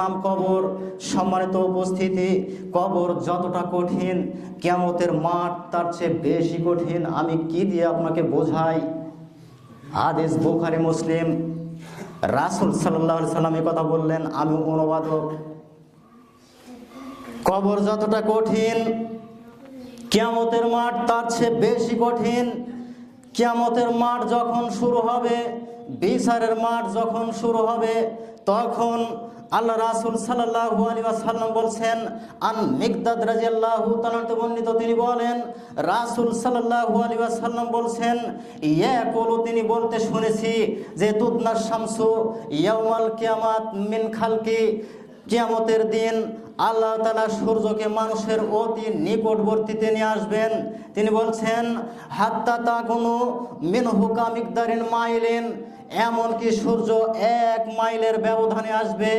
নাম কবর সম্মানিত উপস্থিতি। কবর যতটা কঠিন কেমতের মাঠ তার চেয়ে বেশি কঠিন। আমি কি দিয়ে আপনাকে বোঝাই? আদেশ বোখারি, মুসলিম। রাসুল সাল্লাহ সাল্লাম কথা বললেন, আমি অনুবাদক। কবর যতটা কঠিন, কিয়ামতের মাঠ তার চেয়ে বেশি কঠিন। কিয়ামতের মাঠ যখন শুরু হবে, বিচারের মাঠ যখন শুরু হবে তখন আল্লাহ রাসুল সাল্লাম বলছেন, আন রাজিয়াল্লাহু তালাতে বর্ণিত তিনি বলেন, রাসুল সাল্লাম বলছেন ইয়া কলু তিনি বলতে শুনেছি যে, তুদনার শামসু ইয়াউমাল কিয়ামাত মিন খালকি, কিয়ামতের দিন আল্লাহ তালা সূর্যকে মানুষের অতি নিকটবর্তীতে নিয়ে আসবেন। তিনি বলছেন, হাত্তা তা কোনো মিনহুকা মিকদারিন মাইলেন এমনকি সূর্য এক মাইলের ব্যবধানে আসবে,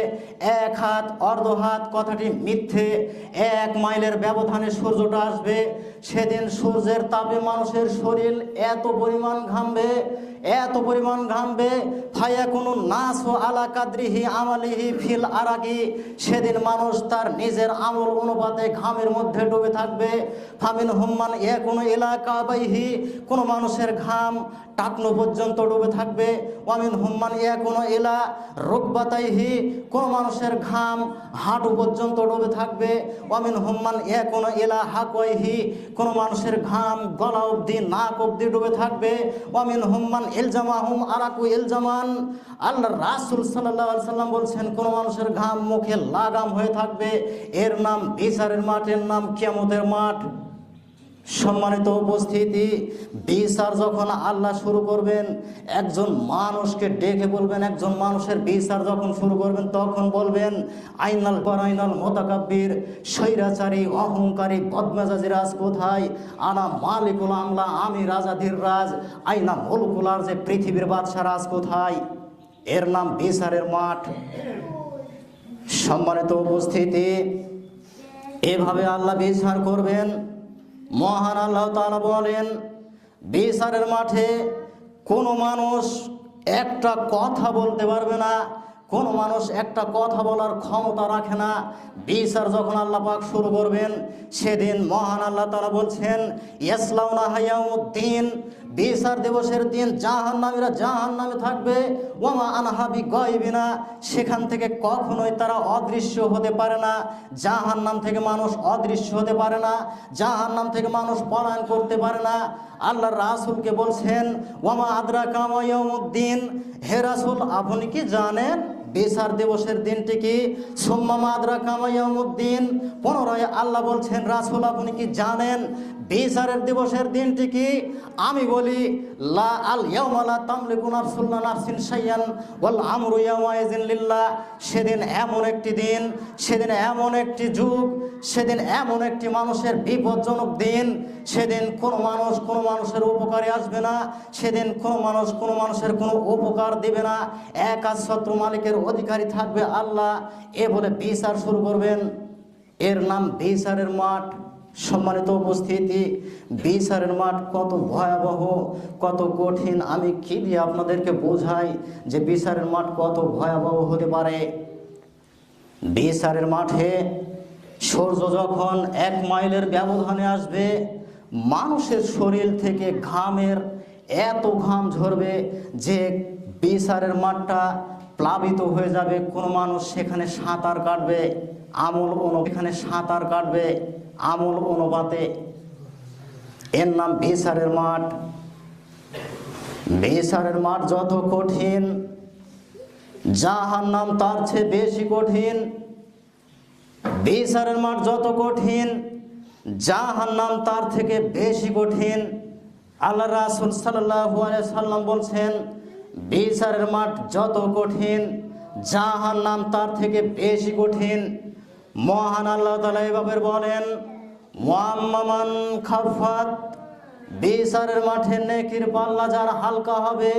এক হাত, অর্ধ হাত, কথাটি মিথ্যে, এক মাইলের ব্যবধানে সূর্যটা আসবে। সেদিন সূর্যের তাপে মানুষের শরীর এত পরিমাণ ঘামবে, এত পরিমাণ ঘামবে, ফায়া কোনো নাস ও আলা কাদ্রিহি আমালিহি ফিল আরাগি সেদিন মানুষ তার নিজের আমল অনুপাতে ঘামের মধ্যে ডুবে থাকবে। ফামিন হুম্মান এ কোনো এলাকা বাইহি কোনো মানুষের ঘাম টাকনো পর্যন্ত ডুবে থাকবে। ওয়ামিন হুম্মান, এ কোনো এলা রোগবাতাইহি কোনো মানুষের ঘাম হাঁটু পর্যন্ত ডুবে থাকবে। ওয়ামিন হুম্মান, এ কোনো এলা হাকওয়াইহি, কোনো মানুষের ঘাম গলা অবধি, নাক অবধি ডুবে থাকবে। ওয়ামিন হুম্মান এলজামা হুম আরাকু এলজামান আল্লাহ রাসুল সাল্লাহ সাল্লাম বলছেন, কোনো মানুষের ঘাম মুখে লাগাম হয়ে থাকবে। এর নাম বিচারের মাঠের নাম কিয়ামতের মাঠ। সম্মানিত উপস্থিতি, বিচার যখন আল্লাহ শুরু করবেন, একজন মানুষকে ডেকে বলবেন, একজন মানুষের বিচার যখন শুরু করবেন, তখন বলবেন, আইনাল পরাইনাল মোতাকাব্বির, স্বৈরাচারী, অহংকারী, বদমেজাজি রাজ কোথায়? আনা মালিকুল আমলা, আমি রাজাধীর রাজ, আইনা মলকুলার যে পৃথিবীর বাদশা রাজ কোথায়? এর নাম বিচারের মাঠ। সম্মানিত উপস্থিতি, এভাবে আল্লাহ বিচার করবেন। মহান আল্লাহ তালা বলেন, বিচারের মাঠে কোনো মানুষ একটা কথা বলতে পারবে না, কোন মানুষ একটা কথা বলার ক্ষমতা রাখে না। বিচার যখন আল্লাহ পাক শুরু করবেন, সেদিন মহান আল্লাহ তারা বলছেন, ইয়াসলাউনা হায়াউদ্দিন বিচার দিবসের দিন জাহান নামীরা জাহান নামে থাকবে। ওমা আনহাবি গয়বিনা সেখান থেকে কখনোই তারা অদৃশ্য হতে পারে না। জাহান নাম থেকে মানুষ অদৃশ্য হতে পারে না। জাহান নাম থেকে মানুষ পলায়ন করতে পারে না। আল্লাহ রাসুলকে বলছেন ওমা আদ্রা কামায়ুদ্দিন হে রাসুল, আপনি কি জানেন বিচার দিবসের দিনটি কি? সোম্মা আদ্রা কামায়ুদ্দিন পুনরায় আল্লাহ বলছেন, রাসুল, আপনি কি জানেন বিচারের দিবসের দিনটি কি? আমি বলি, লা আল ইয়াউমালা তামলিকু নাফসুল্লা নাফসিন শাইয়ান ওয়াল আমরু ইয়াওমাইজিন লিল্লাহ। সেদিন এমন একটি দিন, সেদিন এমন একটি যুগ, সেদিন এমন একটি মানুষের বিপজ্জনক দিন। সেদিন কোনো মানুষ কোনো মানুষের উপকারে আসবে না, সেদিন কোনো মানুষ কোনো মানুষের কোনো উপকার দেবে না। এক শত্রু মালিকের অধিকারী থাকবে আল্লাহ। এ বলে বিচার শুরু করবেন। এর নাম বিচারের মাঠ। সম্মানিত উপস্থিতি, বিচারের মাঠ কত ভয়াবহ, কত কঠিন, আমি কি দিয়ে আপনাদেরকে বোঝাই যে বিচারের মাঠ কত ভয়াবহ হতে পারে? বিচারের মাঠে সূর্য যখন এক মাইলের ব্যবধানে আসবে, মানুষের শরীর থেকে ঘামের এত ঘাম ঝরবে যে বিচারের মাঠটা প্লাবিত হয়ে যাবে। কোনো মানুষ সেখানে সাঁতার কাটবে, আমল অনু এখানে সাঁতার কাটবে। আমল অনুপাতে। এর নাম বিচারের মাঠ। বিচারের মাঠ যত কঠিন যাহার নাম তার চেয়ে বেশি কঠিন। বিচারের মাঠ যত কঠিন যাহার নাম তার থেকে বেশি কঠিন। আল্লাহ রাসুল সাল্লাম বলছেন বিচারের মাঠ যত কঠিন যাহার নাম তার থেকে বেশি কঠিন। মহান আল্লাহ তালা এভাবে বলেন মোয়াম্মামান খাফাত বিচারের মাঠে নেকির পাল্লা যার হালকা হবে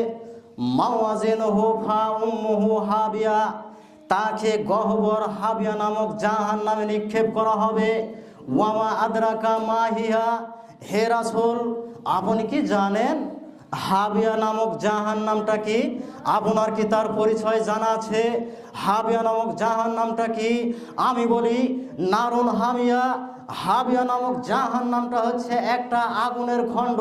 মাওয়াজিন হু ফা উম্মুহু হাবিয়া, তাকে গহবর হাবিয়া নামক জাহান নামে নিক্ষেপ করা হবে। ওয়ামা আদ্রাকা মাহিয়া হে রাসূল, আপনি কি জানেন হাবিয়া নামক জাহান নামটা কি? আপনার কি তার পরিচয় জানা আছে? হাবিয়া নামক জাহান নামটা কি? আমি বলি নারুন হামিয়া হাবিয়া নামক জাহান নামটা হচ্ছে একটা আগুনের খণ্ড।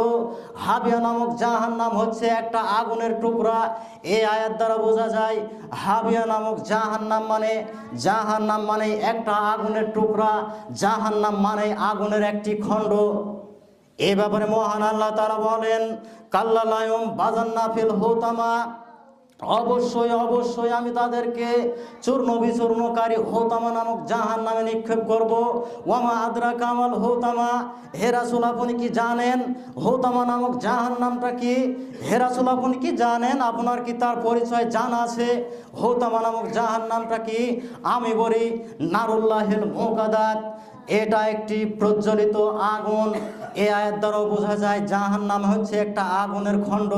হাবিয়া নামক জাহান নাম হচ্ছে একটা আগুনের টুকরা। এই আয়াত দ্বারা বোঝা যায়, হাবিয়া নামক জাহান নাম মানে জাহান নাম মানে একটা আগুনের টুকরা। জাহান নাম মানে আগুনের একটি খণ্ড। এ ব্যাপারে মহান আল্লাহ তারা বলেন, কাল্লালায়ম বাজান্না ফিল হোতামা। অবশ্যই অবশ্যই আমি তাদেরকে চূর্ণ বিচূর্ণকারী হোতামা নামক জাহান নামে নিক্ষেপ করব। ওয়ামা আদ্রা কামাল হোতামা। হেরাসুল আপনি কি জানেন হোতামা নামক জাহান নামটা কি? হেরাসুল আপনি কি জানেন? আপনার কি তার পরিচয় জানা আছে? হোতামা নামক জাহান নামটা কি? আমি বলি নারুল্লাহেল মোকাদাত এটা একটি প্রজ্বলিত আগুন। এ আয়ের দ্বারাও বোঝা যায় জাহান নাম হচ্ছে একটা আগুনের খণ্ড।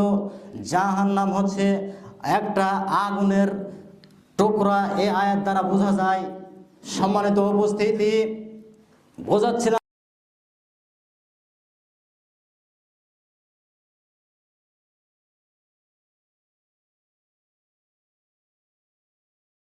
জাহান নাম হচ্ছে একটা আগুনের টুকরা এ আয়ের দ্বারা বোঝা যায়। সম্মানিত উপস্থিতি বোঝাচ্ছিলাম